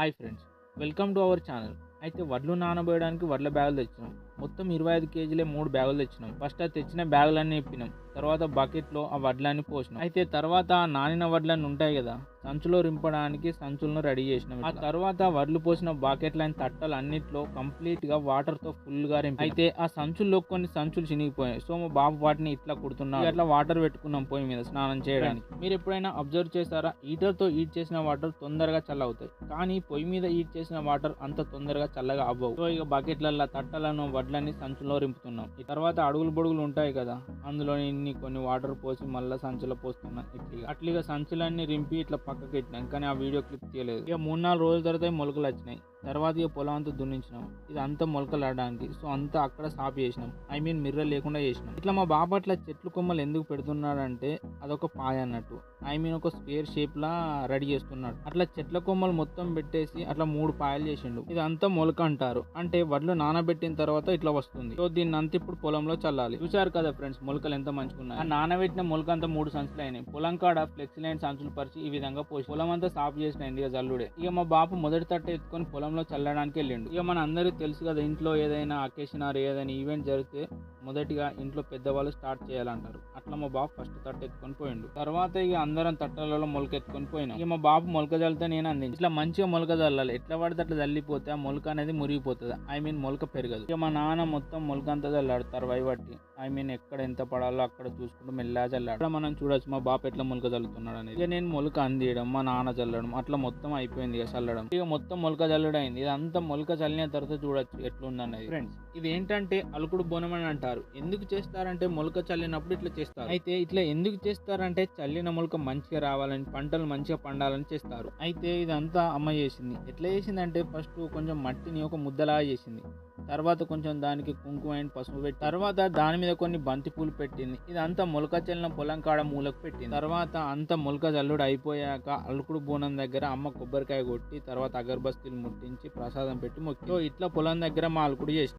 Hi friends welcome to our channel. అయితే వడ్లు నానబోయడానికి వడ్ల బ్యాగులు తెచ్చినాం. మొత్తం ఇరవై ఐదు కేజీలే మూడు బ్యాగులు తెచ్చినాం. ఫస్ట్ ఆ తెచ్చిన బ్యాగులన్నీ ఇప్పినాం. తర్వాత బకెట్లో ఆ వడ్లన్నీ పోసినాం. అయితే తర్వాత ఆ నానిన వడ్లన్నీ ఉంటాయి కదా సంచులో రింపడానికి సంచులను రెడీ చేసినాం ఆ తర్వాత వడ్లు పోసిన బాకెట్లైన తట్టలు అన్నిట్లో కంప్లీట్గా వాటర్తో ఫుల్గా రింపి అయితే ఆ సంచుల్లో కొన్ని సంచులు చినిగిపోయాయి సో మా బాబు వాటిని ఇట్లా కుడుతున్నాం అట్లా వాటర్ పెట్టుకున్నాం పొయ్యి మీద స్నానం చేయడానికి. మీరు ఎప్పుడైనా అబ్జర్వ్ చేస్తారా హీటర్తో హీట్ చేసిన వాటర్ తొందరగా చల్లవుతాయి. కానీ పొయ్యి మీద హీట్ చేసిన వాటర్ అంత తొందరగా చల్లగా అవ్వవు. సో ఇక బకెట్లలో తట్టలను వడ్లన్నీ సంచులో రింపుతున్నాం. తర్వాత అడుగులు బొడుగులు ఉంటాయి కదా అందులో ఇన్ని కొన్ని వాటర్ పోసి మళ్ళీ సంచులో పోస్తున్నాం ఇట్లా అట్లా సంచులన్నీ రింపి ఇట్లా పక్కకి ఇట్టినాం కానీ ఆ వీడియో క్లిప్ తీయలేదు. ఇక మూడు నాలుగు రోజుల తర్వాత మొలకలు వచ్చినాయి. తర్వాత ఇక పొలం అంతా దున్నించినాం. ఇది అంతా మొలకలు ఆడడానికి సో అంతా అక్కడ స్టాప్ చేసినాం. ఐ మీన్ మిర్రర్ లేకుండా చేసినాం. ఇట్లా మా బాబు అట్లా చెట్లు కొమ్మలు ఎందుకు పెడుతున్నాడంటే అదొక పాయ అన్నట్టు. ఐ మీన్ ఒక స్క్వేర్ షేప్ లా రెడీ చేస్తున్నాడు. అట్లా చెట్ల కొమ్మలు మొత్తం పెట్టేసి అట్లా మూడు పాయలు చేసిండు. ఇది అంతా మొలక అంటారు. అంటే వడ్లు నానబెట్టిన తర్వాత ఇట్లా వస్తుంది. సో దీన్ని అంతా ఇప్పుడు పొలంలో చల్లాలి. చూసారు కదా ఫ్రెండ్స్ మొలకలు ఎంత మంచుకున్నాయి ఆ నానబెట్టిన మొలక అంతా మూడు సంచులు అయినాయి. పొలం కాడ ఫ్లెక్సీ లైన్ సంచులు పరిచి ఈ విధంగా పోసి పొలం అంతా సాఫ్ చేసిన ఇక జల్లుడే. ఇక మా బాపు మొదటి తట్ట ఎత్తుకొని పొలం పొలంలో చల్లడానికి వెళ్ళిండు. ఇక మన అందరికీ తెలుసు కదా ఇంట్లో ఏదైనా అకేషన్ ఆర్ ఏదైనా ఈవెంట్ జరిగితే మొదటిగా ఇంట్లో పెద్దవాళ్ళు స్టార్ట్ చేయాలంటారు. అట్లా మా బాబు ఫస్ట్ తట్ట ఎత్తుకొని పోయిండు. తర్వాత ఇక అందరం తట్టలలో మొలక ఎత్తుకొని ఇక మా బాబు మొలక చల్లితే నేను అందించి. ఇట్లా మంచిగా మొలక చల్లాలి ఎట్లా పడితే అట్లా చల్లిపోతే ఆ మొలక అనేది మురిగిపోతుంది. ఐ మీన్ మొలక పెరగదు. ఇక మా నాన్న మొత్తం మొలక అంతా చల్లాడు తర్వాయి బట్టి. ఐ మీన్ ఎక్కడ ఎంత పడాలో అక్కడ చూసుకుంటూ మెల్లగా చల్లాడు అక్కడ మనం చూడొచ్చు మా బాబు ఎట్లా మొలక చల్లుతున్నాడు అనేది. ఇక నేను మొలక అందియడం మా నాన్న చల్లడం అట్లా మొత్తం అయిపోయింది ఇక చల్లడం. ఇక మొత్తం మొలక చల్లడం అయింది. ఇదంతా మొలక చల్లిన తర్వాత చూడొచ్చు ఎట్లుందన్నది ఫ్రెండ్స్ ఇది ఏంటంటే అలుకుడు బోనం అని అంటారు. ఎందుకు చేస్తారంటే మొలక చల్లినప్పుడు ఇట్లా చేస్తారు. అయితే ఇట్లా ఎందుకు చేస్తారంటే చల్లిన మొలక మంచిగా రావాలని పంటలు మంచిగా పండాలని చేస్తారు. అయితే ఇదంతా అమ్మ చేసింది. ఎట్లా చేసింది అంటే ఫస్ట్ కొంచెం మట్టిని ఒక ముద్దలా చేసింది. తర్వాత కొంచెం దానికి కుంకుమ అండ్ పసుపు పెట్టి తర్వాత దాని మీద కొన్ని బంతి పూలు పెట్టింది. ఇదంతా మొలక చెల్లిన పొలం కాడ మూలకు పెట్టింది. తర్వాత అంత మొలక చల్లుడు అయిపోయాక అల్లుకుడు బోనం దగ్గర అమ్మ కొబ్బరికాయ కొట్టి తర్వాత అగర్బస్తీలు ముట్టించి ప్రసాదం పెట్టి మొక్కి ఇట్లా పొలం దగ్గర మా అల్లుకుడు చేసి